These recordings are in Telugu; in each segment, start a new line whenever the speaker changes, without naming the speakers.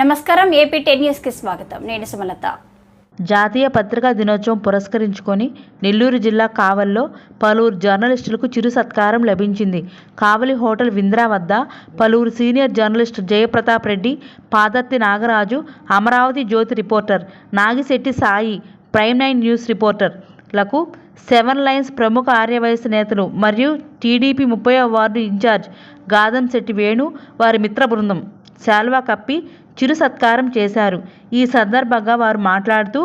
నమస్కారం ఏపీ టెన్ న్యూస్కి స్వాగతం. నేను సుమలత.
జాతీయ పత్రికా దినోత్సవం పురస్కరించుకొని నెల్లూరు జిల్లా కావల్లో పలువురు జర్నలిస్టులకు చిరు సత్కారం లభించింది. కావలి హోటల్ వింద్రా వద్ద పలువురు senior journalist Jayapratap Reddy Padarthi Nagaraju Amaravati Jyothi reporter Nagisetty Sai prime nine news రిపోర్టర్లకు seven lines ప్రముఖ ఆర్యవయస్సు నేతలు మరియు టీడీపీ ముప్పై ward in charge Gadam Setty Venu వారి మిత్ర బృందం. శాల్వా కప్పి చిరు సత్కారం చేశారు. ఈ సందర్భంగా వారు మాట్లాడుతూ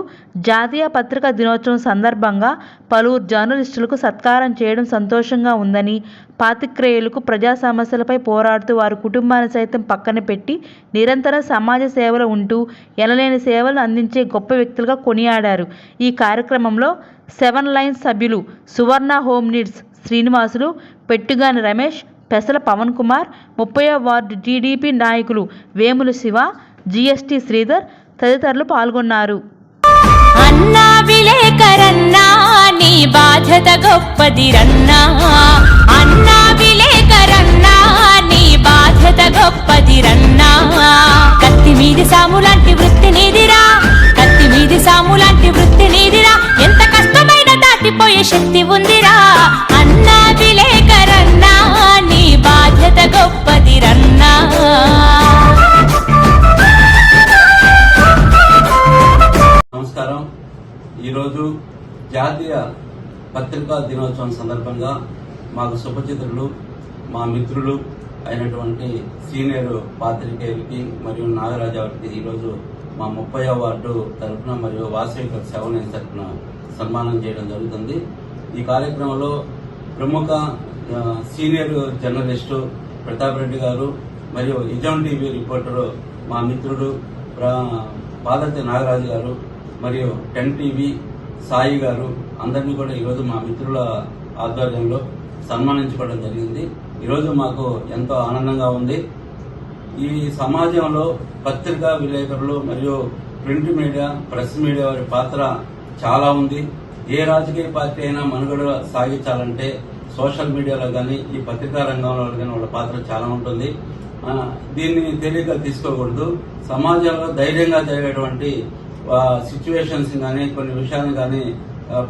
జాతీయ పత్రికా దినోత్సవం సందర్భంగా పలువురు జర్నలిస్టులకు సత్కారం చేయడం సంతోషంగా ఉందని పాతిక్రేయులకు ప్రజా సమస్యలపై పోరాడుతూ వారి కుటుంబాన్ని సైతం పక్కన పెట్టి నిరంతరం సమాజ సేవలు ఉంటూ ఎనలేని సేవలు అందించే గొప్ప వ్యక్తులుగా కొనియాడారు. ఈ కార్యక్రమంలో సెవెన్ లైన్స్ సభ్యులు సువర్ణ హోమ్ నీడ్స్ శ్రీనివాసులు పెట్టుగాని రమేష్ పెసల పవన్ కుమార్ ముప్పై వార్డు టీడీపీ నాయకులు వేముల శివ జిఎస్టి శ్రీధర్ తదితరులు పాల్గొన్నారు.
అన్నా విలేకరన్నా నీ బాధ్యత గొప్పదిరన్నా. అన్నా విలేకరన్నా నీ బాధ్యత గొప్పదిరన్నా. కత్తి మీది సాములాంటి వృత్తి నీదిరా
జాతీయ పత్రికా దినోత్సవం సందర్భంగా మాకు శుభచిత్రులు మా మిత్రులు అయినటువంటి సీనియర్ పాత్రికేయులకి మరియు నాగరాజావరికి ఈరోజు మా ముప్పై అవార్డు తరఫున మరియు వాసవిక సెవెన్ తరఫున సన్మానం చేయడం జరుగుతుంది. ఈ కార్యక్రమంలో ప్రముఖ సీనియర్ జర్నలిస్టు ప్రతాప్ రెడ్డి గారు మరియు నిజాం టీవీ రిపోర్టరు మా మిత్రుడు పాదర్తి నాగరాజు గారు మరియు టెన్ టీవీ సాయి గారు అందరినీ కూడా ఈరోజు మా మిత్రుల ఆధ్వర్యంలో సన్మానించుకోవడం జరిగింది. ఈరోజు మాకు ఎంతో ఆనందంగా ఉంది. ఈ సమాజంలో పత్రికా విలేకరులు మరియు ప్రింట్ మీడియా ప్రెస్ మీడియా వారి పాత్ర చాలా ఉంది. ఏ రాజకీయ పార్టీ అయినా మనుగడ సాగించాలంటే సోషల్ మీడియాలో కానీ ఈ పత్రికా రంగంలో కానీ వాళ్ళ పాత్ర చాలా ఉంటుంది. దీన్ని తేలిగ్గా తీసుకోకూడదు. సమాజంలో ధైర్యంగా జరిగేటువంటి సిచ్యువేషన్స్ కానీ కొన్ని విషయాలు కానీ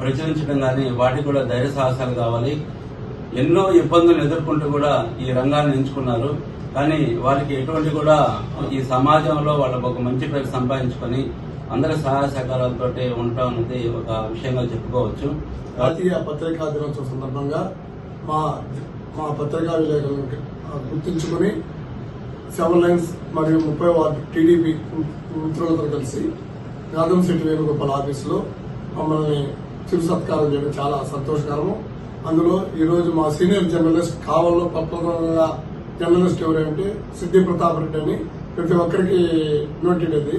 ప్రచురించడం కానీ వాటికి కూడా ధైర్య సాహసాలు కావాలి. ఎన్నో ఇబ్బందులు ఎదుర్కొంటూ కూడా ఈ రంగాన్ని ఎంచుకున్నారు. కానీ వారికి ఎటువంటి కూడా ఈ సమాజంలో వాళ్ళకు ఒక మంచి పేరు సంపాదించుకొని అందరి సహాయ సహకారాలతో ఉండటం అనేది ఒక విషయంగా చెప్పుకోవచ్చు.
జాతీయ పత్రికా దినోత్సవం సందర్భంగా మా మా పత్రికా విలేకరులను గుర్తించుకుని సెవెన్ లైన్స్ మరియు ముప్పై వార్డు టీడీపీ మిత్రులతో కలిసి గాదం శెట్టి వేణుగోపాల్ ఆఫీసులో మమ్మల్ని చిరు సత్కారం చేయడం చాలా సంతోషకరము. అందులో ఈరోజు మా సీనియర్ జర్నలిస్ట్ కావల్లో పట్టణంగా జర్నలిస్ట్ ఎవరంటే సిద్ధి ప్రతాప్ రెడ్డి అని. ప్రతి ఒక్కరికి నోటెడ్ అది.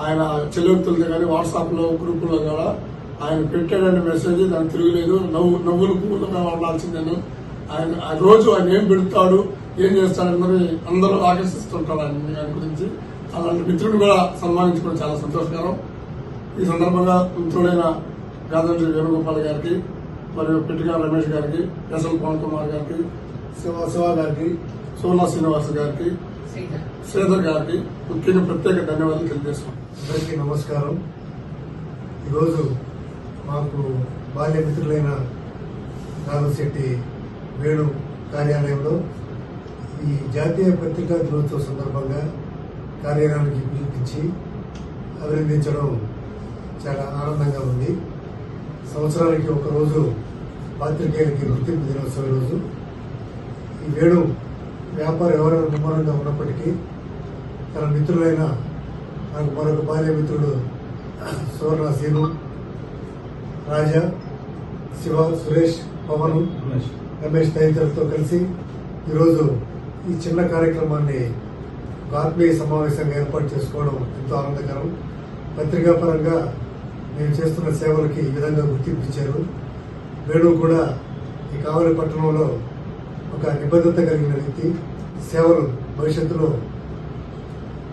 ఆయన చెల్లెత్తులతో కానీ వాట్సాప్లో గ్రూపుల్లో కూడా ఆయన పెట్టాడని మెసేజ్ దానికి తిరగలేదు. నవ్వు నవ్వులు పువ్వులు ఉండాల్సిందని ఆయన ఆ రోజు ఆయన ఏం పెడతాడు ఏం చేస్తాడన్నది అందరూ ఆకర్షిస్తుంటాడు ఆయన గురించి. అలాంటి మిత్రుడు కూడా సన్మానించుకోవడం చాలా సంతోషకరం. ఈ సందర్భంగా మిత్రుడైన గాంధీ వేణుగోపాల్ గారికి మరియు పెట్టిగా రమేష్ గారికి ఎస్ఎల్ పవన్ కుమార్ గారికి శివ శివ గారికి సోనా శ్రీనివాస్ గారికి శ్రీధర్ గారికి ముఖ్యంగా ప్రత్యేక ధన్యవాదాలు తెలియజేస్తున్నాం.
అందరికీ నమస్కారం. ఈరోజు మాకు బాల్య మిత్రులైన నాగశెట్టి వేణు కార్యాలయంలో ఈ జాతీయ పత్రికా దినోత్సవ సందర్భంగా కార్యాలయానికి పిలిపించి అభినందించడం చాలా ఆనందంగా ఉంది. సంవత్సరానికి ఒక రోజు పాత్రికేయులకి గుర్తింపు దినోత్సవం రోజు. ఈ వేణు వ్యాపార వ్యవహార నిర్మాణంగా ఉన్నప్పటికీ తన మిత్రులైన నాకు మరొక బాల్య మిత్రుడు సువర్ణ సీను రాజా శివ సురేష్ పవన్ రమేష్ తదితరులతో కలిసి ఈరోజు ఈ చిన్న కార్యక్రమాన్ని ఆత్మీయ సమావేశాన్ని ఏర్పాటు చేసుకోవడం ఎంతో ఆనందకరం. పత్రికా పరంగా మేము చేస్తున్న సేవలకి ఈ విధంగా గుర్తింపు ఇచ్చారు వేణు కూడా ఈ కావలి పట్టణంలో ఒక నిబద్ధత కలిగిన వ్యక్తి. సేవలు భవిష్యత్తులో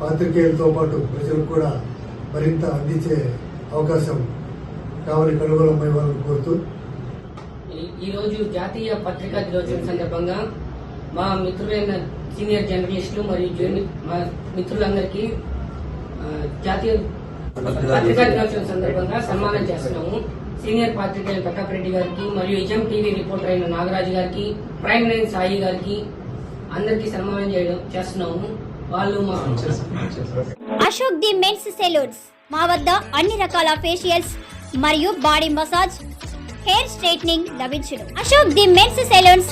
పాత్రికేయులతో పాటు ప్రజలకు కూడా మరింత అందించే అవకాశం కావలి కనుగోలమై వాళ్ళని కోరుతూ.
ఈ- ఈరోజు జాతీయ పత్రికా దినోత్సవం సందర్భంగా మా మిత్రులైన సీనియర్ జర్నలిస్టులు మరియు జూనియర్ మా మిత్రులందరికీ జాతీయ పత్రికా దినోత్సవం సందర్భంగా సన్మానం చేస్తున్నాము. సీనియర్ పాత్రికేయులు ప్రతాప్ రెడ్డి గారికి మరియు ఎజం టీవీ రిపోర్టర్ అయిన నాగరాజు గారికి ప్రైమ్ లైన్ సాయి గారికి అందరికీ సన్మానం చేయడం చేస్తున్నాము. వాళ్ళు మా
అశోక్ ది మెన్స్ సెలూన్స్. మా వద్ద అన్ని రకాల ఫేషియల్స్ మరియు బాడీ మసాజ్ హెయిర్ స్ట్రైట్నింగ్ లభించును. Ashok the men's salons